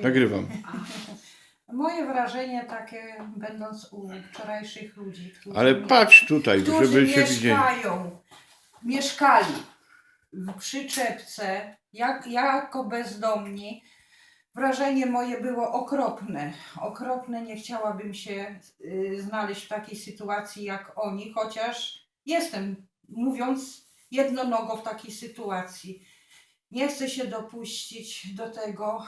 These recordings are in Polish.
Nagrywam. Moje wrażenie takie, będąc u wczorajszych ludzi, którzy, Ale patrz tutaj, którzy żeby się widzieli. mieszkają, mieszkali w przyczepce, jak, jako bezdomni, wrażenie moje było okropne. Okropne, nie chciałabym się y, znaleźć w takiej sytuacji jak oni, chociaż jestem, mówiąc jedno nogo w takiej sytuacji. Nie chcę się dopuścić do tego.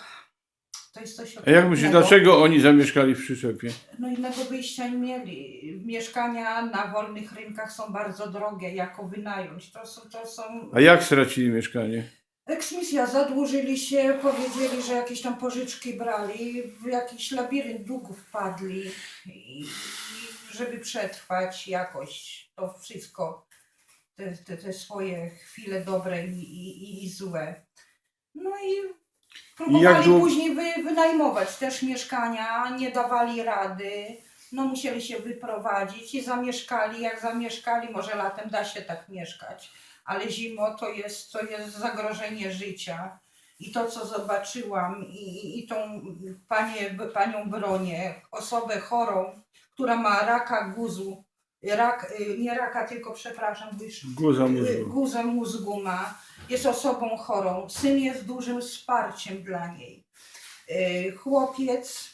To jest coś A jak myślisz, dlaczego oni zamieszkali w przyczepie? No innego wyjścia nie mieli. Mieszkania na wolnych rynkach są bardzo drogie, jako wynająć. To są, to są... A jak stracili mieszkanie? Eksmisja, zadłużyli się, powiedzieli, że jakieś tam pożyczki brali, w jakiś labirynt długów wpadli i, i żeby przetrwać jakoś to wszystko, te, te, te swoje chwile dobre i, i, i złe. No i próbowali dłu- później wy, wynajmować też mieszkania, nie dawali rady. No musieli się wyprowadzić i zamieszkali, jak zamieszkali, może latem da się tak mieszkać, ale zimą to jest, to jest zagrożenie życia. I to, co zobaczyłam, i, i- i tą panię, panią Bronię, osobę chorą, która ma raka guzu, rak, y, nie raka, tylko przepraszam, Guza mózgu. guzę mózgu ma, jest osobą chorą. Syn jest dużym wsparciem dla niej. Y, Chłopiec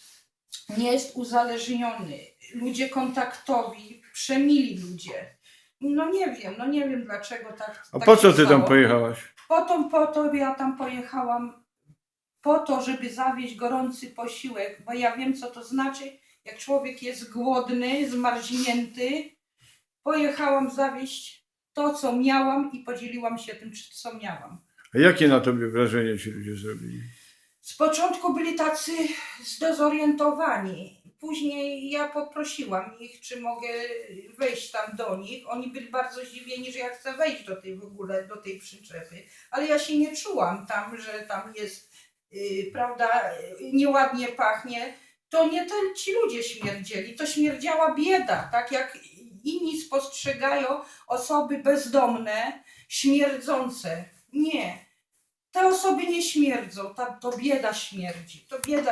nie jest uzależniony. Ludzie kontaktowi, przemili ludzie. No nie wiem, no nie wiem dlaczego tak. A tak po co ty tam pojechałaś? Po to, po to ja tam pojechałam, po to, żeby zawieźć gorący posiłek, bo ja wiem, co to znaczy, jak człowiek jest głodny, zmarznięty. Pojechałam zawieźć to, co miałam i podzieliłam się tym, co miałam. A jakie na tobie wrażenie ci ludzie zrobili? Z początku byli tacy zdezorientowani. Później ja poprosiłam ich, czy mogę wejść tam do nich. Oni byli bardzo zdziwieni, że ja chcę wejść do tej w ogóle, do tej przyczepy. Ale ja się nie czułam tam, że tam jest, yy, prawda, yy, nieładnie pachnie. To nie te, ci ludzie śmierdzieli, to śmierdziała bieda. Tak jak inni spostrzegają osoby bezdomne, śmierdzące. Nie. Te osoby nie śmierdzą, ta, to bieda śmierdzi. To bieda